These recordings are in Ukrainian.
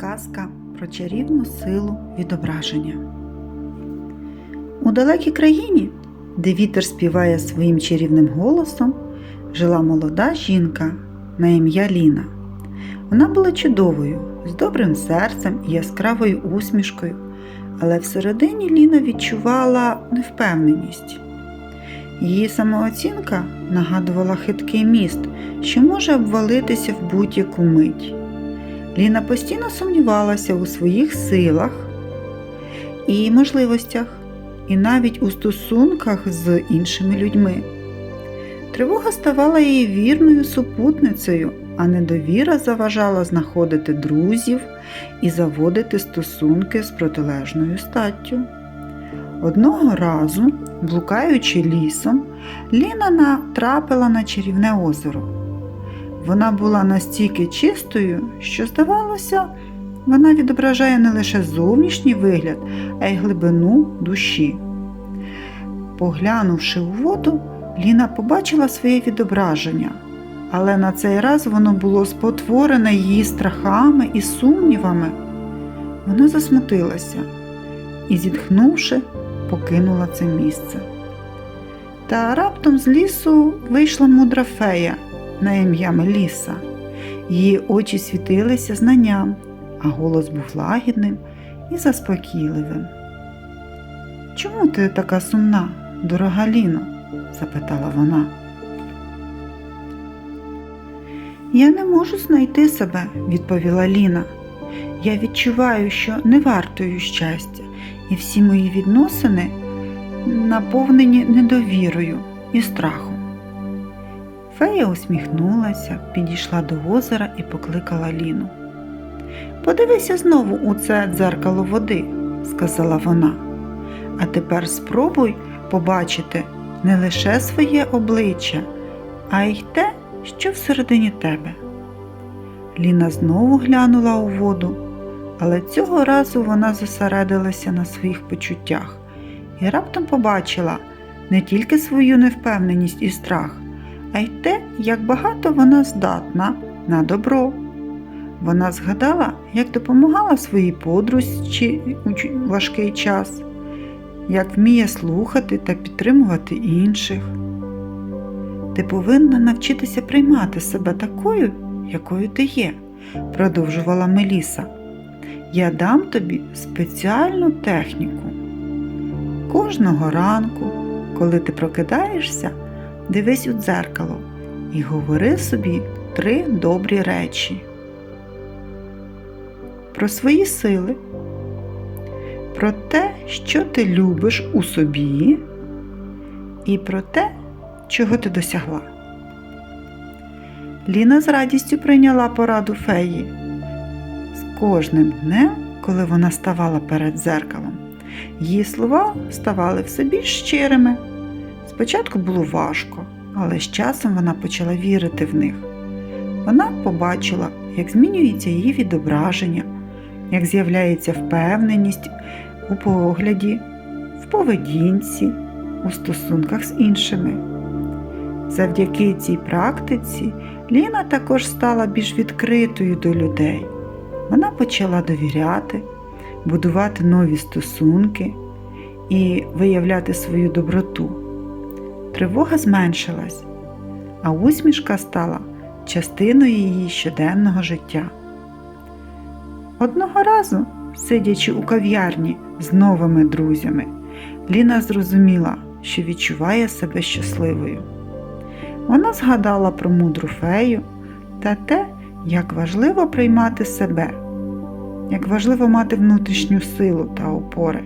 Казка про чарівну силу відображення. У далекій країні, де вітер співає своїм чарівним голосом, жила молода жінка на ім'я Ліна. Вона була чудовою, з добрим серцем і яскравою усмішкою, але всередині Ліна відчувала невпевненість. Її самооцінка нагадувала хиткий міст, що може обвалитися в будь-яку мить. Ліна постійно сумнівалася у своїх силах і можливостях, і навіть у стосунках з іншими людьми. Тривога ставала її вірною супутницею, а недовіра заважала знаходити друзів і заводити стосунки з протилежною статтю. Одного разу, блукаючи лісом, Ліна натрапила на чарівне озеро. Вона була настільки чистою, що, здавалося, вона відображає не лише зовнішній вигляд, а й глибину душі. Поглянувши у воду, Ліна побачила своє відображення, але на цей раз воно було спотворене її страхами і сумнівами. Вона засмутилася і, зітхнувши, покинула це місце. Та раптом з лісу вийшла мудра фея на ім'я Меліса. Її очі світилися знанням, а голос був лагідним і заспокійливим. Чому ти така сумна, дорога Ліно? запитала вона. Я не можу знайти себе, відповіла Ліна. Я відчуваю, що не вартою щастя, і всі мої відносини наповнені недовірою і страхом. Фея усміхнулася, підійшла до озера і покликала Ліну. Подивися знову у це дзеркало води, сказала вона. А тепер спробуй побачити не лише своє обличчя, а й те, що всередині тебе. Ліна знову глянула у воду, але цього разу вона зосередилася на своїх почуттях і раптом побачила не тільки свою невпевненість і страх, а й те, як багато вона здатна на добро. Вона згадала, як допомагала своїй подружці у важкий час, як вміє слухати та підтримувати інших. Ти повинна навчитися приймати себе такою, якою ти є, продовжувала Меліса. Я дам тобі спеціальну техніку. Кожного ранку, коли ти прокидаєшся, дивись у дзеркало і говори собі три добрі речі. Про свої сили, про те, що ти любиш у собі, і про те, чого ти досягла. Ліна з радістю прийняла пораду феї. З кожним днем, коли вона ставала перед дзеркалом, її слова ставали все більш щирими. Спочатку було важко, але з часом вона почала вірити в них. Вона побачила, як змінюється її відображення, як з'являється впевненість у погляді, в поведінці, у стосунках з іншими. Завдяки цій практиці Ліна також стала більш відкритою до людей. Вона почала довіряти, будувати нові стосунки і виявляти свою доброту. Тривога зменшилась, а усмішка стала частиною її щоденного життя. Одного разу, сидячи у кав'ярні з новими друзями, Ліна зрозуміла, що відчуває себе щасливою. Вона згадала про мудру фею та те, як важливо приймати себе, як важливо мати внутрішню силу та опори.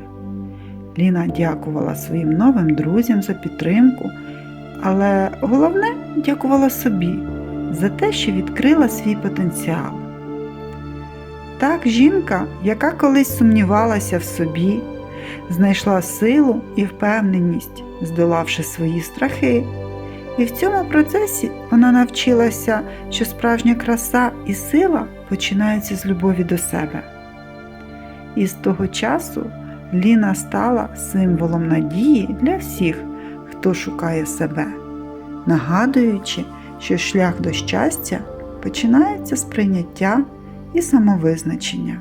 Ліна дякувала своїм новим друзям за підтримку, але головне дякувала собі за те, що відкрила свій потенціал. Так жінка, яка колись сумнівалася в собі, знайшла силу і впевненість, здолавши свої страхи. І в цьому процесі вона навчилася, що справжня краса і сила починаються з любові до себе. І з того часу Ліна стала символом надії для всіх, хто шукає себе, нагадуючи, що шлях до щастя починається з прийняття і самовизначення.